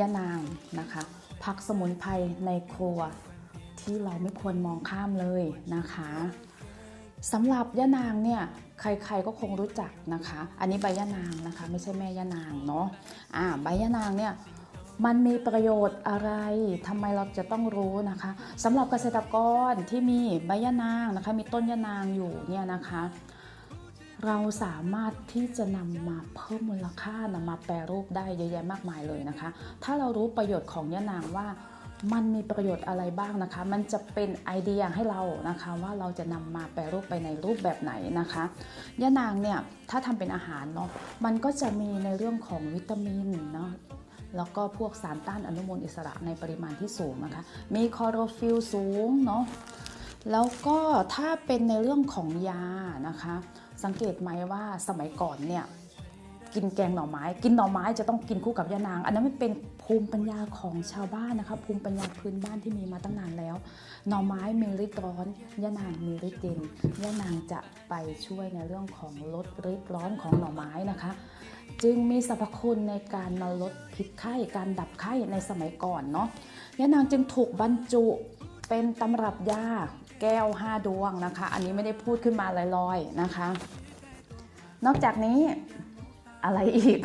ยะนางนะคะผักสมุนไพรในครัว ที่เราไม่ควรมองข้ามเลยนะคะสำหรับยะนางเนี่ยใครๆก็คงรู้จักนะคะ อันนี้ใบยะนางนะคะ ไม่ใช่แม่ยะนางเนาะอ่าใบยะนางเนี่ยมันมีประโยชน์อะไรทำไมเราจะต้องรู้นะคะสำหรับเกษตรกรที่มีใบยะนางนะคะ มีต้นยะนางอยู่เนี่ยนะคะ เราสามารถที่จะนำมาเพิ่มมูลค่านำมาแปรรูปได้เยอะแยะมากมายเลยนะคะ ถ้าเรารู้ประโยชน์ของยะนางว่ามันมีประโยชน์อะไรบ้างนะคะ มันจะเป็นไอเดียให้เรานะคะว่าเราจะนำมาแปรรูปไปในรูปแบบไหนนะคะยะนางเนี่ยถ้าทำเป็นอาหารเนาะ มันก็จะมีในเรื่องของวิตามินเนาะ แล้วก็พวกสารต้านอนุมูลอิสระในปริมาณที่สูงนะคะ มีคอโรฟิลล์สูงเนาะ แล้วก็ถ้าเป็นในเรื่องของยานะคะ สังเกตไหมว่าสมัยก่อนเนี่ยกินแกงหน่อไม้ กินหน่อไม้จะต้องกินคู่กับยานาง อันนั้นมันเป็นภูมิปัญญาของชาวบ้านนะคะภูมิปัญญาพื้นบ้านที่มีมาตั้งนานแล้ว หน่อไม้มีฤทธิ์ร้อนยานางมีฤทธิ์เย็นยานางจะไปช่วยในเรื่องของลดฤทธิ์ร้อนของหน่อไม้นะคะ จึงมีสรรพคุณในการมาลดพิษไข้การดับไข้ในสมัยก่อนเนาะยานางจึงถูกบรรจุ เป็นตำรับยาแก้ว 5 ดวงนะคะ อันนี้ไม่ได้พูดขึ้นมาลอยๆนะคะ นอกจากนี้อะไรอีก